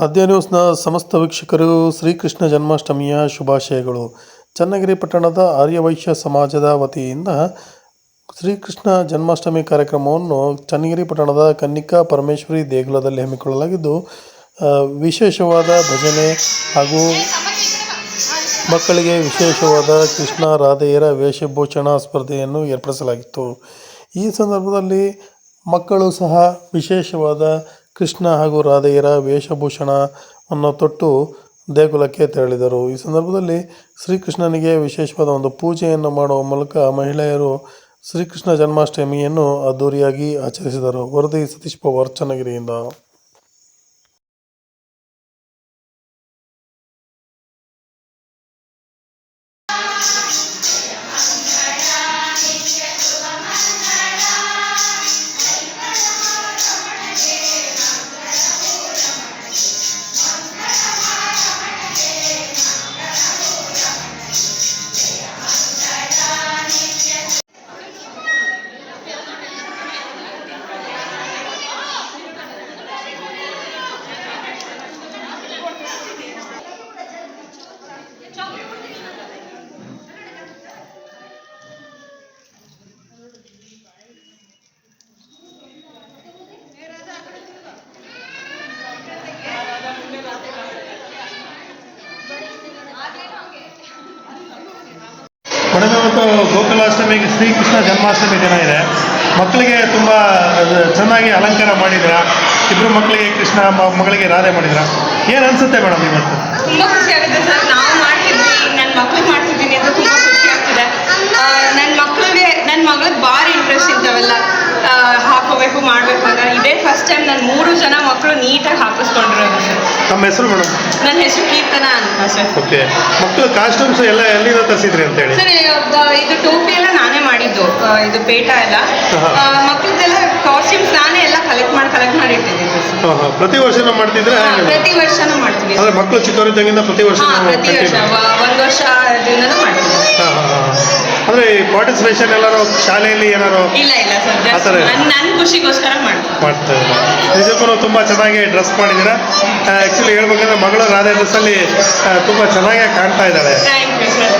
ಆದ್ಯ ಸಮಸ್ತ ವೀಕ್ಷಕರು, ಶ್ರೀಕೃಷ್ಣ ಜನ್ಮಾಷ್ಟಮಿಯ ಶುಭಾಶಯಗಳು. ಚನ್ನಗಿರಿ ಪಟ್ಟಣದ ಆರ್ಯವೈಶ್ಯ ಸಮಾಜದ ವತಿಯಿಂದ ಶ್ರೀಕೃಷ್ಣ ಜನ್ಮಾಷ್ಟಮಿ ಕಾರ್ಯಕ್ರಮವನ್ನು ಚನ್ನಗಿರಿ ಪಟ್ಟಣದ ಕನ್ನಿಕಾ ಪರಮೇಶ್ವರಿ ದೇಗುಲದಲ್ಲಿ ಹಮ್ಮಿಕೊಳ್ಳಲಾಗಿದ್ದು ವಿಶೇಷವಾದ ಭಜನೆ ಹಾಗೂ ಮಕ್ಕಳಿಗೆ ವಿಶೇಷವಾದ ಕೃಷ್ಣ ರಾಧೆಯರ ವೇಷಭೂಷಣ ಸ್ಪರ್ಧೆಯನ್ನು ಏರ್ಪಡಿಸಲಾಗಿತ್ತು. ಈ ಸಂದರ್ಭದಲ್ಲಿ ಮಕ್ಕಳು ಸಹ ವಿಶೇಷವಾದ ಕೃಷ್ಣ ಹಾಗೂ ರಾಧೆಯರ ವೇಷಭೂಷಣವನ್ನು ತೊಟ್ಟು ದೇಗುಲಕ್ಕೆ ತೆರಳಿದರು. ಈ ಸಂದರ್ಭದಲ್ಲಿ ಶ್ರೀಕೃಷ್ಣನಿಗೆ ವಿಶೇಷವಾದ ಒಂದು ಪೂಜೆಯನ್ನು ಮಾಡುವ ಮೂಲಕ ಮಹಿಳೆಯರು ಶ್ರೀಕೃಷ್ಣ ಜನ್ಮಾಷ್ಟಮಿಯನ್ನು ಅದ್ದೂರಿಯಾಗಿ ಆಚರಿಸಿದರು. ವರದಿ ಸತೀಶ್ ಪವಾರ್ ಚನ್ನಗಿರಿಯಿಂದ ಇವತ್ತು ಗೋಕುಲಾಷ್ಟಮಿಗೆ ಶ್ರೀಕೃಷ್ಣ ಜನ್ಮಾಷ್ಟಮಿ ದಿನ ಇದೆ. ಮಕ್ಕಳಿಗೆ ತುಂಬ ಚೆನ್ನಾಗಿ ಅಲಂಕಾರ ಮಾಡಿದ್ರ ಇಬ್ಬರು ಮಕ್ಕಳಿಗೆ ಕೃಷ್ಣ ಮಗಳಿಗೆ ರಾಧೆ ಮಾಡಿದ್ರ, ಏನು ಅನ್ಸುತ್ತೆ ಮೇಡಮ್ ಇವತ್ತು? ತುಂಬ ಖುಷಿ ಆಗುತ್ತೆ ಸರ್. ನಾವು ಮಾಡ್ತಿದ್ವಿ ನನ್ನ ಮಕ್ಕಳು ಮಾಡ್ತಿದ್ದೀನಿ ಅಂತ ತುಂಬಾ ಖುಷಿ ಆಗ್ತಿದೆ ನನ್ನ ಮಕ್ಳಿಗೆ ನನ್ನ ಮಗಳಿಗೆ ಭಾರಿ ಇಂಟ್ರೆಸ್ಟ್ ಇಂಥವೆಲ್ಲ ಆ, ಹಾಕೋಬೇಕು ಮಾಡ್ಬೇಕು ಅಂತ ಇದೇ ಫಸ್ಟ್ ಟೈಮ್ ನನ್ನ ಮೂರು ಜನ ಮಕ್ಕಳು ನೀಟಾಗಿ ಹಾಕಿಸ್ಕೊಂಡಿರೋದು ಸರ್ ನಮ್ಮ ಹೆಸರು ಮೇಡಮ್? ನನ್ನ ಹೆಸರು ಕೀರ್ತನ ಅಂತ ಸರ್ ಓಕೆ. ಮಕ್ಕಳು ಕಾಸ್ಟ್ಯೂಮ್ಸ್ ಎಲ್ಲ ಎಲ್ಲಿಂದ ತರಿಸಿದ್ರಿ ಅಂತೇಳಿ? ಸರ್ ಇದು ಟೋಪಿ ಎಲ್ಲ ನಾನೇ ಮಾಡಿದ್ದು. ಆ, ಇದು ಪೇಟ ಎಲ್ಲ. ಮಕ್ಕಳದೆಲ್ಲ ಕಾಸ್ಟ್ಯೂಮ್ಸ್ ನಾನೇ ಎಲ್ಲ ಕಲೆಕ್ಟ್ ಮಾಡಿ ಕಲೆಕ್ಟ್ ಮಾಡಿ ಇಟ್ಟಿದ್ದೀನಿ ಸರ್ ಹಾಂ ಹಾಂ. ಪ್ರತಿ ವರ್ಷನೂ ಮಾಡ್ತಿದ್ರೆ ಹಾ, ಪ್ರತಿ ವರ್ಷನೂ ಮಾಡ್ತೀವಿ ಅಂದ್ರೆ ಮಕ್ಕಳು ಚಿಕ್ಕವರಿದ್ದಾಗಿಂದ ಪ್ರತಿ ವರ್ಷ ಹಾ ಪ್ರತಿ ವರ್ಷ. ವ- ಒಂದು ವರ್ಷದಿಂದನೂ ಮಾಡ್ತೀವಿ ಹಾಂ ಹಾಂ ಹಾಂ. ಅಂದರೆ ಪಾರ್ಟಿಸಿಪೇಷನ್ ಎಲ್ಲಾರು ಶಾಲೆಯಲ್ಲಿ ಏನಾರು ಇಲ್ಲ ಇಲ್ಲ ಸರ್ ಆ ಜಸ್ಟ್ ಥರ ಇಲ್ಲ. ನನ್ನ ನನ್ನ ಖುಷಿಗೋಸ್ಕರ ಮಾಡ್ತೀನಿ ಮಾಡ್ತಾ ಇದ್ದಾರೆ. ನಿಜಕ್ಕೂ ತುಂಬಾ ಚೆನ್ನಾಗಿ ಡ್ರೆಸ್ ಮಾಡಿದ್ದೀರಾ? ಆಕ್ಚುಲಿ ಹೇಳ್ಬೇಕಂದ್ರೆ ಮಗಳು ರಾಧೆ ಡ್ರೆಸ್ಸಲ್ಲಿ ತುಂಬಾ ಚೆನ್ನಾಗಿ ಕಾಣ್ತಾ ಇದ್ದಾಳೆ. Thank you sir